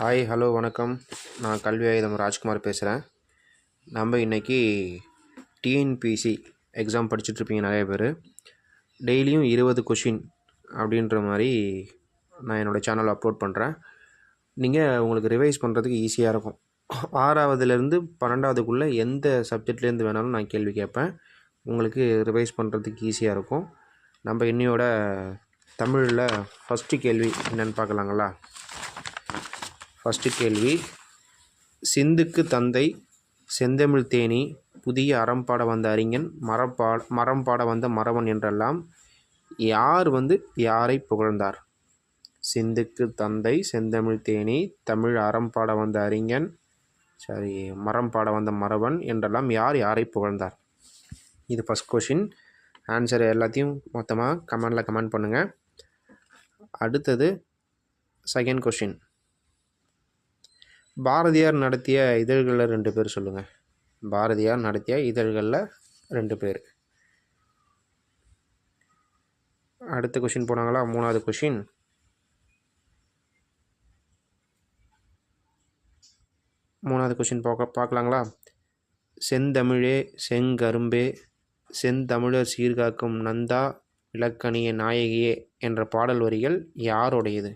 Hi hello வணக்கம். நான் கல்வி ஆயுதம் ராஜ்குமார் பேசுகிறேன் நம்ம இன்றைக்கி டிஎன்பிசி எக்ஸாம் படிச்சுட்ருப்பீங்க நிறைய பேர். டெய்லியும் இருபது கொஷின் அப்படின்ற மாதிரி நான் என்னோடய சேனல் அப்லோட் பண்ணுறேன் நீங்கள் உங்களுக்கு ரிவைஸ் பண்ணுறதுக்கு ஈஸியாக இருக்கும். ஆறாவதுலேருந்து பன்னெண்டாவதுக்குள்ளே எந்த சப்ஜெக்ட்லேருந்து வேணாலும் நான் கேள்வி கேட்பேன். உங்களுக்கு ரிவைஸ் பண்ணுறதுக்கு ஈஸியாக இருக்கும். நம்ம இன்னையோட தமிழில் ஃபஸ்ட்டு கேள்வி என்னென்னு பார்க்கலாங்களா? ஃபஸ்ட்டு கேள்வி. சிந்துக்கு தந்தை செந்தமிழ் தேனி புதிய அறம் பாட வந்த அறிஞன் மரப்பா மரம் பாட வந்த மறவன் என்றெல்லாம் யார் வந்து யாரை புகழ்ந்தார்? சிந்துக்கு தந்தை செந்தமிழ் தேனி தமிழ் அறம் பாட வந்த அறிஞன் சரி மரம் பாட வந்த மறவன் என்றெல்லாம் யார் யாரை புகழ்ந்தார்? இது ஃபஸ்ட் கொஷின் ஆன்சர் எல்லாத்தையும் மொத்தமாக கமெண்டில் கமெண்ட் பண்ணுங்கள் அடுத்தது செகண்ட் கொஷின் பாரதியார் நடத்திய இதழ்களில் ரெண்டு பேர் சொல்லுங்கள் பாரதியார் நடத்திய இதழ்களில் ரெண்டு பேர். அடுத்த கொஷின் போனாங்களா? மூணாவது கொஷின் மூணாவது கொஷின் பார்க்க பார்க்கலாங்களா? செந்தமிழே செங்கரும்பே செந்தமிழர் சீர்காக்கும் நந்தா இலக்கணிய நாயகியே என்ற பாடல் வரிகள் யாருடையது?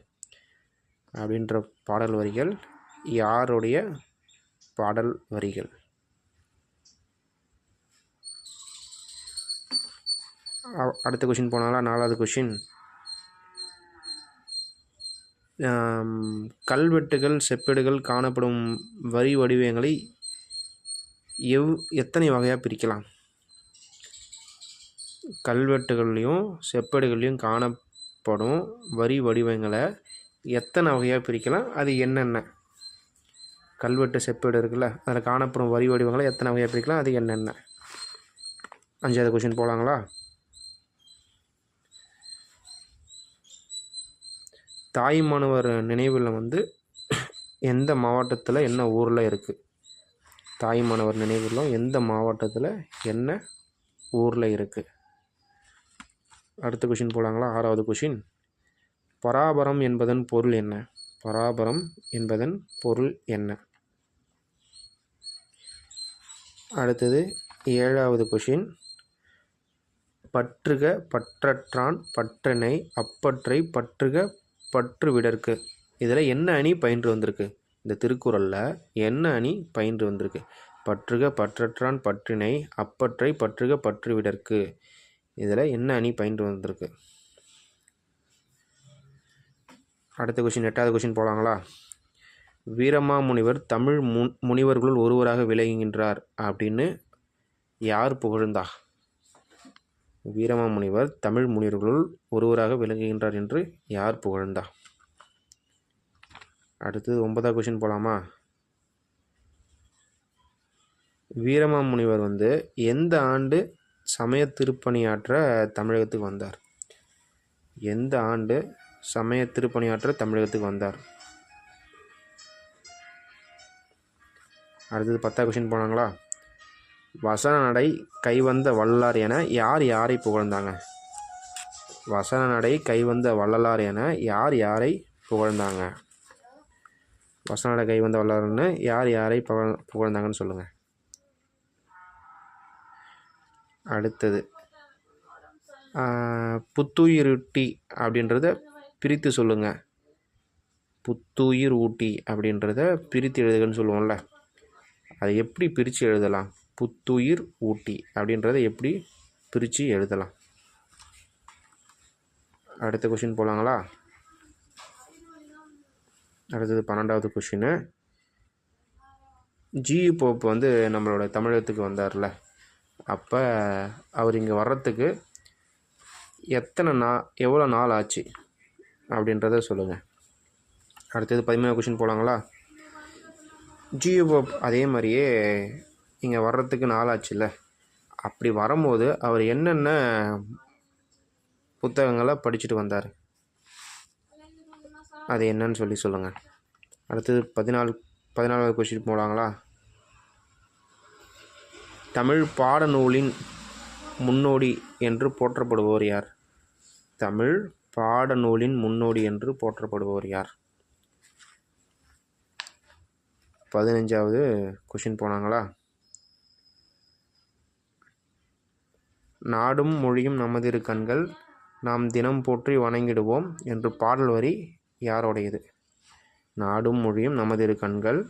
அப்படின்ற பாடல் வரிகள் யாருடைய பாடல் வரிகள்? அடுத்த கொஷின் போனாங்களா நாலாவது கொஷின் கல்வெட்டுகள் செப்பேடுகள் காணப்படும் வரி வடிவங்களை எவ் எத்தனை வகையாக பிரிக்கலாம்? கல்வெட்டுகள்லையும் செப்பேடுகள்லையும் காணப்படும் வரி வடிவங்களை எத்தனை வகையாக பிரிக்கலாம்? அது என்னென்ன? கல்வெட்டு செப்பேடு இருக்குல்ல அதில் காணப்படும் வரி வடிவங்களை எத்தனை வகையாக பிரிக்கலாம் அது என்னென்ன? அஞ்சாவது கொஷின் போகலாங்களா தாய்மானவர் நினைவில் வந்து எந்த மாவட்டத்தில் என்ன ஊரில் இருக்குது தாய்மானவர் நினைவுகளும் எந்த மாவட்டத்தில் என்ன ஊரில் இருக்குது அடுத்த கொஷின் போகலாங்களா ஆறாவது கொஷின் பராபரம் என்பதன் பொருள் என்ன? பராபரம் என்பதன் பொருள் என்ன? அடுத்தது ஏழாவது கொஷின். பற்றுக பற்றற்றான் பற்றனை அப்பற்றை பற்றுக பற்று விடற்கு இதில் என்ன அணி பயின்று வந்திருக்கு? இந்த திருக்குறளில் என்ன அணி பயின்று வந்திருக்கு? பற்றுக பற்றற்றான் பற்றினை அப்பற்றை பற்றுக பற்று விடற்கு இதில் என்ன அணி பயின்று வந்திருக்கு? அடுத்த கொஷின் எட்டாவது கொஷின் போகலாங்களா வீரமாமுனிவர் தமிழ் முன் முனிவர்களுள் ஒருவராக விளங்குகின்றார் அப்படின்னு யார் புகழ்ந்தா? வீரமாமுனிவர் தமிழ் முனிவர்களுள் ஒருவராக விளங்குகின்றார் என்று யார் புகழ்ந்தா? அடுத்தது ஒன்பதாவது கொஷின் போகலாமா வீரமாமுனிவர் வந்து எந்த ஆண்டு சமய திருப்பணியாற்ற தமிழகத்துக்கு வந்தார்? எந்த ஆண்டு சமய திருப்பணியாற்ற தமிழகத்துக்கு வந்தார்? அடுத்தது பத்தாவது கொஷின் போனாங்களா? வசன நடை கைவந்த வள்ளலார் என யார் யாரை புகழ்ந்தாங்க? வசன நடை கைவந்த வள்ளலார் என யார் யாரை புகழ்ந்தாங்க? வசன நடை கைவந்த வள்ளலார்னு யார் யாரை புகழ் புகழ்ந்தாங்கன்னு சொல்லுங்கள் அடுத்தது புத்துயிர் ஊட்டி அப்படின்றத பிரித்து சொல்லுங்கள் புத்துயிர் ஊட்டி அப்படின்றத பிரித்து எழுதுகன்னு சொல்லுவோம்ல. அதை எப்படி பிரித்து எழுதலாம்? புத்துயிர் ஊட்டி அப்படின்றத எப்படி பிரித்து எழுதலாம்? அடுத்த கொஷின் போகலாங்களா அடுத்தது பன்னெண்டாவது கொஷின்னு ஜி போப் வந்து நம்மளோட தமிழகத்துக்கு வந்தார்ல. அப்போ அவர் இங்கே வர்றதுக்கு எத்தனை நா எவ்வளோ நாள் ஆச்சு? அப்படின்றத சொல்லுங்கள் அடுத்தது பதிமூணு கொஷின் போகலாங்களா ஜியோ போப் அதே மாதிரியே இங்கே வர்றதுக்கு நாளாச்சுல்ல. அப்படி வரும்போது அவர் என்னென்ன புத்தகங்களை படிச்சுட்டு வந்தார்? அது என்னன்னு சொல்லி சொல்லுங்கள் அடுத்தது பதினாலு பதினாலாவது கொஸ்டின் போகலாங்களா தமிழ் பாடநூலின் முன்னோடி என்று போற்றப்படுபவர் யார்? தமிழ் பாடநூலின் முன்னோடி என்று போற்றப்படுபவர் யார்? பதினஞ்சாவது கொஷின் போனாங்களா? நாடும் மொழியும் நமதிரு கண்கள் நாம் தினம் போற்றி வணங்கிடுவோம் என்று பாடல் வரி யாரோடையது? நாடும் மொழியும் நமதிரு கண்கள்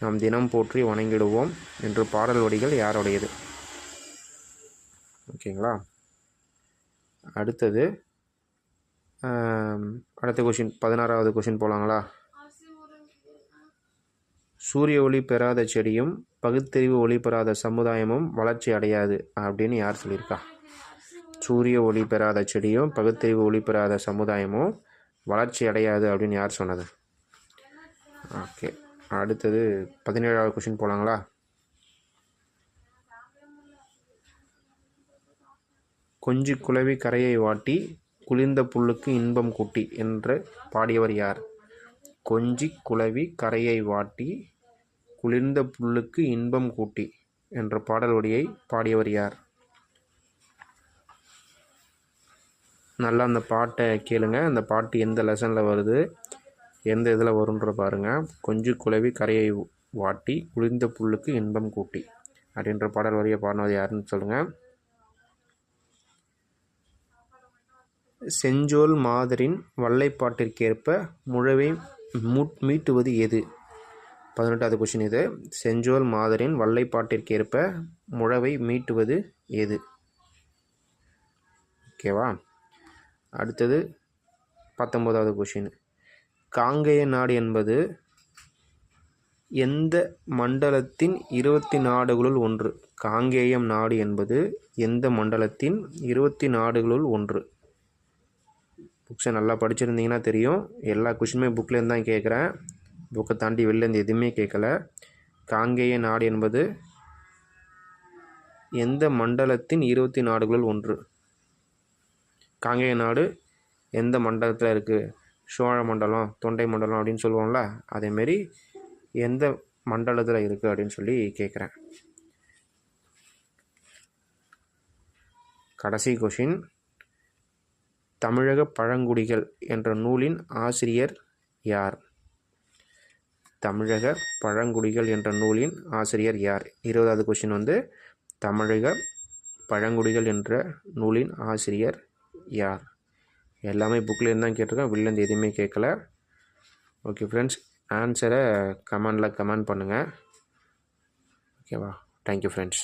நாம் தினம் போற்றி வணங்கிடுவோம் என்று பாடல் வரிகள் யாரோடையது? ஓகேங்களா அடுத்தது அடுத்த கொஷின் பதினாறாவது கொஷின் போகலாங்களா சூரிய ஒளி பெறாத செடியும் பகுத்தறிவு ஒளி பெறாத சமுதாயமும் வளர்ச்சி அடையாது அப்படின்னு யார் சொல்லியிருக்கா? சூரிய ஒளி பெறாத செடியும் பகுத்தறிவு ஒளி பெறாத சமுதாயமும் வளர்ச்சி அடையாது அப்படின்னு யார் சொன்னது? ஓகே அடுத்தது பதினேழாவது கொஷின் போகலாங்களா கொஞ்சி குலவி கரையை வாட்டி குளிர்ந்த புல்லுக்கு இன்பம் கூட்டி என்று பாடியவர் யார்? கொஞ்சி குலவி கரையை வாட்டி குளிர்ந்த புல்லுக்கு இன்பம் கூட்டி என்ற பாடல் வரியை பாடியவர் யார்? நல்லா அந்த பாட்டை கேளுங்க. அந்த பாட்டு எந்த லெசனில் வருது எந்த இதில் வரும்ன்ற பாருங்கள் கொஞ்சம் குலவி கரையை வாட்டி குளிர்ந்த புல்லுக்கு இன்பம் கூட்டி அப்படின்ற பாடல் வரியை பாடினது யாருன்னு சொல்லுங்கள் செஞ்சோல் மாதரின் வல்லைப்பாட்டிற்கேற்ப முழவை மூட் மீட்டுவது எது? பதினெட்டாவது கொஷின் இது. செஞ்சோல் மாதரின் வல்லைப்பாட்டிற்கேற்ப முழவை மீட்டுவது எது ஓகேவா அடுத்தது பத்தொம்போதாவது கொஷின் காங்கேய நாடு என்பது எந்த மண்டலத்தின் இருபத்தி நாடுகளுள் ஒன்று? காங்கேயம் நாடு என்பது எந்த மண்டலத்தின் இருபத்தி நாடுகளுள் ஒன்று? புக்ஸை நல்லா படிச்சிருந்தீங்கன்னா தெரியும். எல்லா கொஷினுமே புக்லேருந்து தான் கேட்குறேன். புக்கை தாண்டி வெளிலேருந்து எதுவுமே கேட்கல. காங்கேய நாடு என்பது எந்த மண்டலத்தின் இருபத்தி நாடுகளுள் ஒன்று? காங்கேய நாடு எந்த மண்டலத்தில் இருக்குது சோழ மண்டலம் தொண்டை மண்டலம் அப்படின்னு சொல்லுவோம்ல அதேமாரி எந்த மண்டலத்தில் இருக்குது அப்படின்னு சொல்லி கேட்குறேன். கடைசி கொஷின் தமிழக பழங்குடிகள் என்ற நூலின் ஆசிரியர் யார்? தமிழக பழங்குடிகள் என்ற நூலின் ஆசிரியர் யார்? இருபதாவது கொஷின் வந்து தமிழக பழங்குடிகள் என்ற நூலின் ஆசிரியர் யார்? எல்லாமே புக்லேருந்து தான் கேட்டிருக்கேன். வெளிலேருந்து எதுவுமே கேட்கல. ஓகே ஃப்ரெண்ட்ஸ் ஆன்சரை கமெண்டில் கமெண்ட் பண்ணுங்கள் ஓகேவா தேங்க்யூ ஃப்ரெண்ட்ஸ்